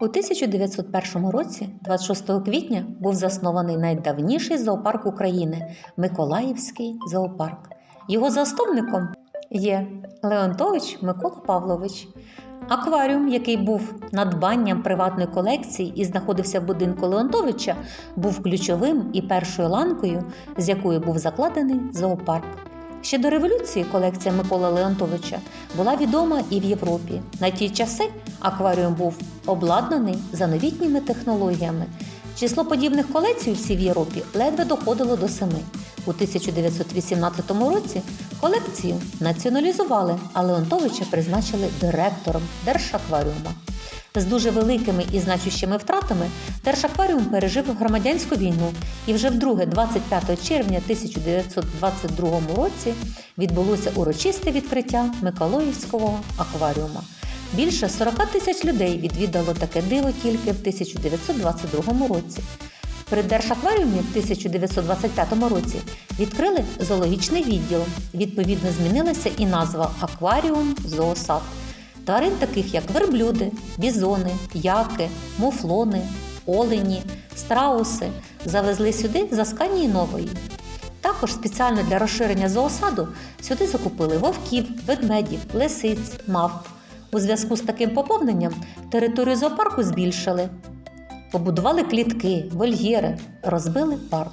У 1901 році, 26 квітня, був заснований найдавніший зоопарк України Миколаївський зоопарк. Його засновником є Леонтович Микола Павлович. Акваріум, який був надбанням приватної колекції і знаходився в будинку Леонтовича, був ключовим і першою ланкою, з якою був закладений зоопарк. Ще до революції колекція Миколи Леонтовича була відома і в Європі. На ті часи акваріум був обладнаний за новітніми технологіями. Число подібних колекцій всій Європі ледве доходило до семи. У 1918 році колекцію націоналізували, а Леонтовича призначили директором Держакваріума. З дуже великими і значущими втратами Держакваріум пережив громадянську війну, і вже вдруге, 25 червня 1922 році, відбулося урочисте відкриття Миколаївського акваріума. Більше 40 тисяч людей відвідало таке диво тільки в 1922 році. При Держакваріумі в 1925 році відкрили зоологічний відділ. Відповідно, змінилася і назва Акваріум Зоосад. Тварин таких як верблюди, бізони, яки, муфлони, олені, страуси завезли сюди з Асканії Нової. Також спеціально для розширення зоосаду сюди закупили вовків, ведмедів, лисиць, мавп. У зв'язку з таким поповненням територію зоопарку збільшили. Побудували клітки, вольєри, розбили парк.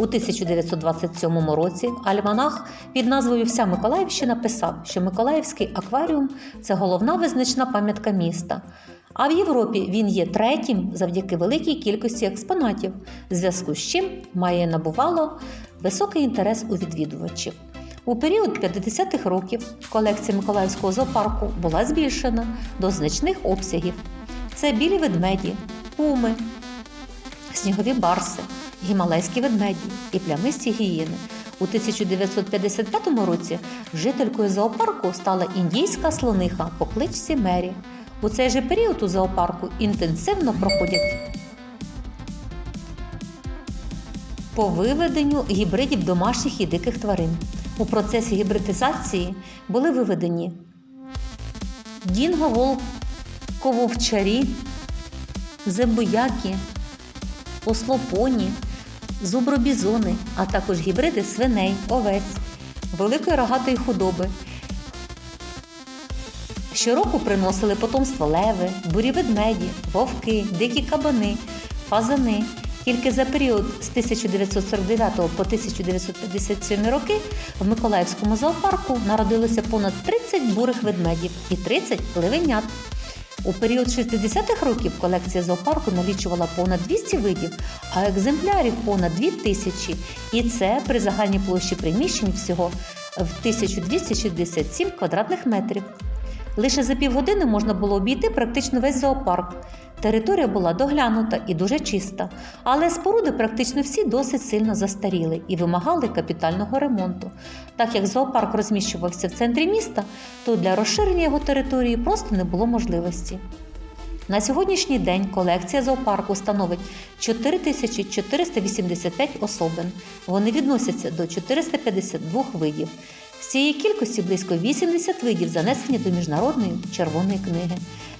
У 1927 році альманах під назвою Вся Миколаївщина писав, що Миколаївський акваріум це головна визначна пам'ятка міста. А в Європі він є третім завдяки великій кількості експонатів, в зв'язку з чим має набувало високий інтерес у відвідувачів. У період 50-х років колекція Миколаївського зоопарку була збільшена до значних обсягів. Це білі ведмеді, пуми, снігові барси, гімалайські ведмеді і плямисті гієни. У 1955 році жителькою зоопарку стала індійська слониха по кличці Мері. У цей же період у зоопарку інтенсивно проходять по виведенню гібридів домашніх і диких тварин. У процесі гібридизації були виведені дінго волкововчарі, зебояки, ослопоні, зубробізони, а також гібриди свиней, овець, великої рогатої худоби. Щороку приносили потомство леви, бурі ведмеді, вовки, дикі кабани, фазани. Тільки за період з 1949 по 1957 роки в Миколаївському зоопарку народилося понад 30 бурих ведмедів і 30 левенят. У період 60-х років колекція зоопарку налічувала понад 200 видів, а екземплярів понад 2 тисячі. І це при загальній площі приміщень всього в 1267 квадратних метрів. Лише за півгодини можна було обійти практично весь зоопарк. Територія була доглянута і дуже чиста, але споруди практично всі досить сильно застаріли і вимагали капітального ремонту. Так як зоопарк розміщувався в центрі міста, то для розширення його території просто не було можливості. На сьогоднішній день колекція зоопарку становить 4485 особин. Вони відносяться до 452 видів. З цієї кількості близько 80 видів занесені до міжнародної червоної книги.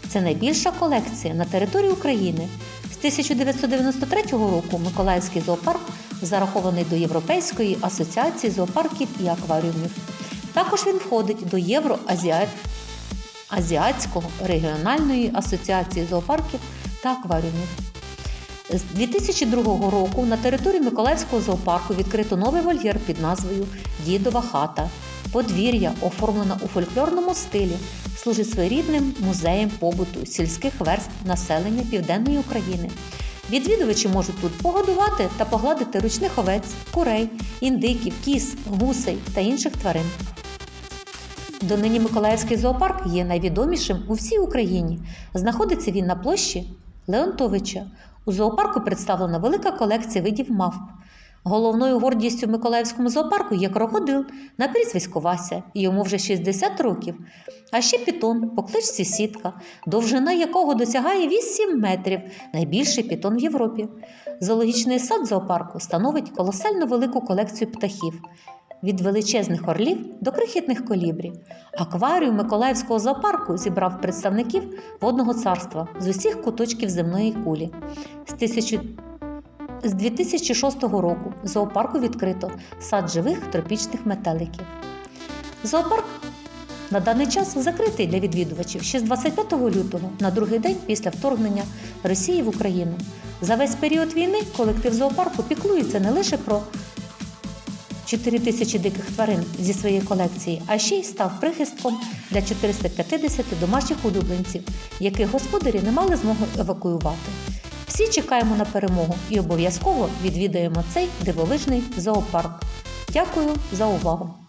Це найбільша колекція на території України. З 1993 року Миколаївський зоопарк зарахований до Європейської асоціації зоопарків і акваріумів. Також він входить до Євроазіат Азіатського регіональної асоціації зоопарків та акваріумів. З 2002 року на території Миколаївського зоопарку відкрито новий вольєр під назвою Дідова хата. Подвір'я, оформлено у фольклорному стилі, служить своєрідним музеєм побуту сільських верств населення Південної України. Відвідувачі можуть тут погодувати та погладити ручних овець, курей, індиків, кіз, гусей та інших тварин. Донині Миколаївський зоопарк є найвідомішим у всій Україні. Знаходиться він на площі Леонтовича. У зоопарку представлена велика колекція видів мавп. Головною гордістю в Миколаївському зоопарку є крокодил на прізвисько Вася, йому вже 60 років. А ще пітон по кличці сітка, довжина якого досягає 8 метрів, найбільший пітон в Європі. Зоологічний сад зоопарку становить колосально велику колекцію птахів. від величезних орлів до крихітних колібрів. Акваріум Миколаївського зоопарку зібрав представників водного царства з усіх куточків земної кулі. З, тисячу... з 2006 року зоопарку відкрито сад живих тропічних метеликів. Зоопарк на даний час закритий для відвідувачів ще з 25 лютого на другий день після вторгнення Росії в Україну. За весь період війни колектив зоопарку піклується не лише про 4 тисячі диких тварин зі своєї колекції, а ще й став прихистком для 450 домашніх улюбленців, яких господарі не мали змоги евакуювати. Всі чекаємо на перемогу і обов'язково відвідаємо цей дивовижний зоопарк. Дякую за увагу!